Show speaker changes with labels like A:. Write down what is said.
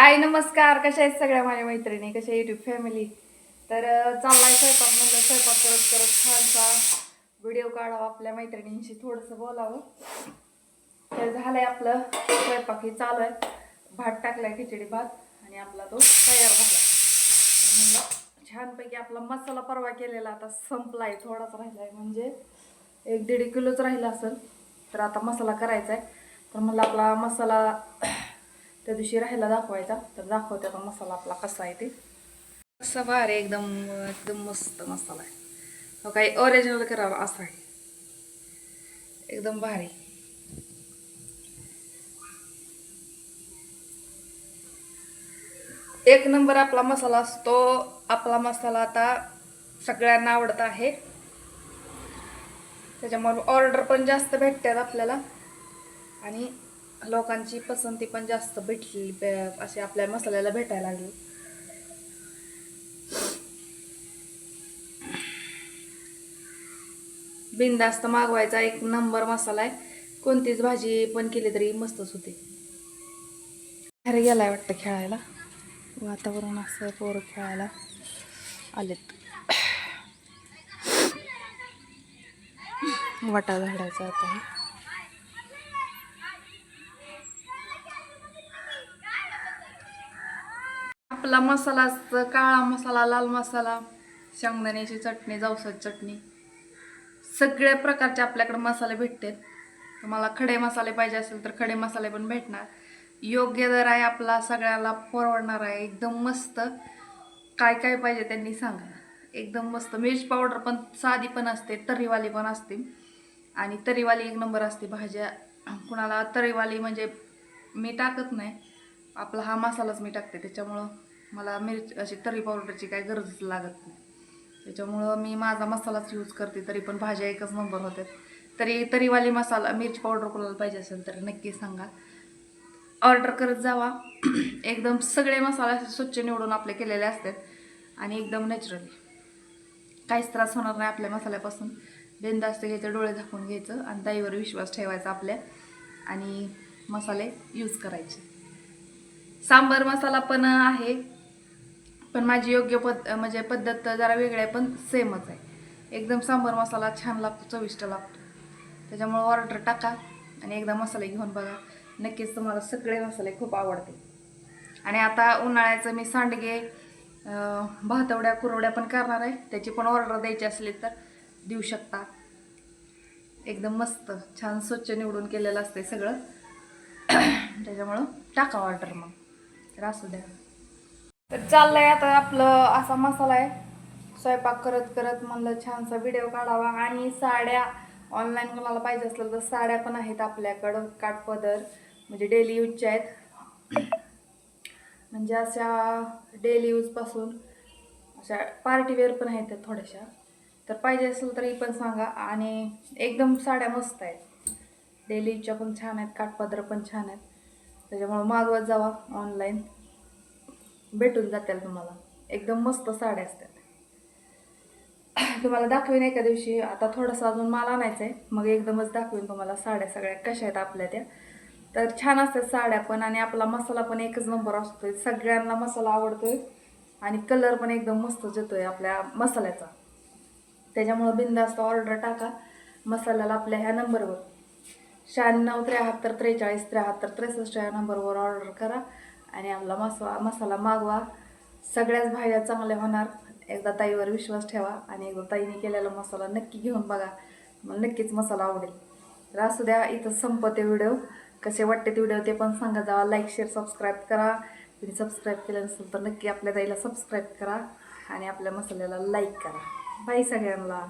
A: हाय नमस्कार. कशा आहेत सगळ्या माझ्या मैत्रिणी? कशा युट्यूब फॅमिली तर चाललाय स्वयंपाक म्हणलं स्वयंपाक करत करत छानसा व्हिडिओ काढावा आपल्या मैत्रिणींशी थोडंसं बोलावं. तर झालंय आपलं स्वयंपाक. हे चालू आहे. भात टाकलाय खिचडी भात आणि आपला तो तयार झाला. म्हणलं छानपैकी आपला मसाला परवा केलेला आता संपलाय थोडाच राहिलाय. म्हणजे एक दीड किलोच राहिला असेल तर आता मसाला करायचा आहे तर म्हणलं आपला मसाला त्या दिवशी राहायला दाखवायचा. तर दाखवते आता मसाला आपला कसा आहे ते. कसा भारी एकदम एकदम मस्त मसाला आहे. हो काही ओरिजिनल करावा असा आहे. एकदम भारी. एक नंबर आपला मसाला असतो. आपला मसाला आता सगळ्यांना आवडत आहे. त्याच्यामुळे ऑर्डर पण जास्त भेटतात आपल्याला. आणि लोकांची पसंती पण जास्त भेटली बे- अशी आपल्या मसाल्याला भेटायला लागली. बिनधास्त मागवायचा एक नंबर मसाला आहे. कोणतीच भाजी पण केली तरी मस्तच होते. अरे गेलाय वाटतं खेळायला. वातावरण असं पोरं खेळायला आलेत. वाटा झाडायचा आता. आपला मसाला असतं काळा मसाला लाल मसाला शेंगदाण्याची चटणी जावसाची चटणी. सगळ्या प्रकारचे आपल्याकडे मसाले भेटतात. तुम्हाला खडे मसाले पाहिजे असेल तर खडे मसाले पण भेटणार. योग्य दर आहे आपला सगळ्याला परवडणार आहे. एकदम मस्त. काय काय पाहिजे त्यांनी सांगा. एकदम मस्त. मिर्च पावडर पण साधी पण असते तर्रीवाली पण असते. आणि तर्रीवाली एक नंबर असते भाज्या. कुणाला तर्रीवाली म्हणजे मी टाकत नाही. आपला हा मसालाच मी टाकते त्याच्यामुळं. मला मिरची अशी तर्री पावडरची काही गरजच लागत नाही. त्याच्यामुळं मी माझा मसालाच यूज करते तरी पण भाज्या एकच नंबर होतात तरी तरीवाली मसाला मिरची पावडर कोणाला पाहिजे असेल तर नक्की सांगा. ऑर्डर करत जावा. एकदम सगळे मसाले असे स्वच्छ निवडून आपले केलेले असतात आणि एकदम नॅचरली काहीच त्रास होणार नाही आपल्या मसाल्यापासून. बिनधास्त घ्यायचं डोळे झाकून घ्यायचं आणि दाईवर विश्वास ठेवायचा आपल्या आणि मसाले यूज करायचे. सांबर मसाला पण आहे. पण माझी योग्य पद म्हणजे पद्धत जरा वेगळी आहे पण सेमच आहे. एकदम सांबर मसाला छान लागतो चविष्ट लागतो. त्याच्यामुळे ऑर्डर टाका आणि एकदा मसाले घेऊन बघा. नक्कीच तुम्हाला सगळे मसाले खूप आवडते आणि आता उन्हाळ्याचं मी सांडगे भातवड्या कुरवड्या पण करणार आहे. त्याची पण ऑर्डर द्यायची असली तर देऊ शकता. एकदम मस्त छान स्वच्छ निवडून केलेलं असते सगळं. त्याच्यामुळं टाका ऑर्डर मग. तर असू द्या. तर चाललंय आता आपलं असा मसाला आहे. स्वयंपाक करत करत म्हणलं छानसा व्हिडिओ काढावा. आणि साड्या ऑनलाईन कोणाला पाहिजे असलं तर साड्या पण आहेत आपल्याकडं काठपदर म्हणजे डेली यूजच्या आहेत. म्हणजे अशा डेली यूजपासून अशा पार्टीवेअर पण आहेत त्या थोड्याशा. तर पाहिजे असेल तरी पण सांगा. आणि एकदम साड्या मस्त आहेत. डेली यूजच्या पण छान आहेत काठपदर पण छान आहेत. त्याच्यामुळं मागवत जावा ऑनलाईन भेटून जातील तुम्हाला. एकदम मस्त साड्या असतात. तुम्हाला दाखवीन एका दिवशी. आता थोडंसं अजून माल आणायचं आहे मग एकदमच दाखवीन तुम्हाला साड्या सगळ्या कशा आहेत आपल्या त्या. तर छान असतात साड्या पण आणि आपला मसाला पण एकच नंबर असतोय. सगळ्यांना मसाला आवडतोय आणि कलर पण एकदम मस्त येतोय आपल्या मसाल्याचा. त्याच्यामुळं बिंदास्त ऑर्डर टाका. मसाल्याला आपल्या ह्या नंबरवर शहाण्णव त्र्याहत्तर त्रेचाळीस त्र्याहत्तर त्रेसष्ट या नंबरवर ऑर्डर करा. आणि आम्हाला मसा मसाला मागवा. सगळ्याच भाज्या चांगल्या होणार. एकदा ताईवर विश्वास ठेवा आणि एकदा ताईने केलेला मसाला नक्की घेऊन बघा. मला नक्कीच मसाला आवडेल. तर असू द्या इथं संपते व्हिडिओ. कसे वाटते ते व्हिडिओ ते पण सांगा. जावा लाईक शेअर सबस्क्राईब करा. तुम्ही सबस्क्राईब केलं नसेल तर नक्की आपल्या ताईला सबस्क्राईब करा आणि आपल्या मसाल्याला लाईक करा. बाई सगळ्यांना.